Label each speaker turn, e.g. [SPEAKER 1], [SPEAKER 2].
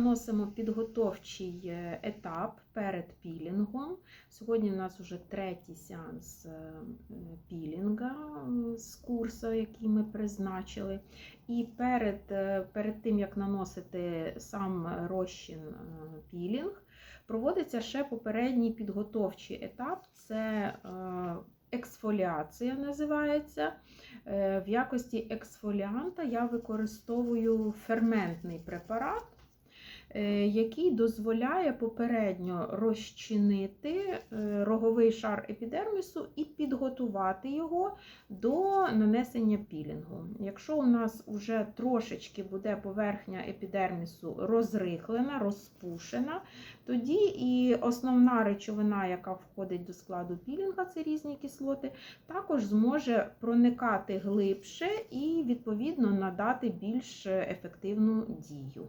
[SPEAKER 1] Наносимо підготовчий е, етап перед пілінгом. Сьогодні у нас вже третій сеанс е, пілінга з курсу, який ми призначили. І перед, е, перед тим, як наносити сам розчин пілінг, проводиться ще попередній підготовчий етап. Це ексфоліація називається. В якості ексфоліанта я використовую ферментний препарат, який дозволяє попередньо розчинити е, роговий шар епідермісу і підготувати його до нанесення пілінгу. Якщо у нас вже трошечки буде поверхня епідермісу розрихлена, розпушена, тоді і основна речовина, яка входить до складу пілінга, це різні кислоти, також зможе проникати глибше і, відповідно, надати більш ефективну дію.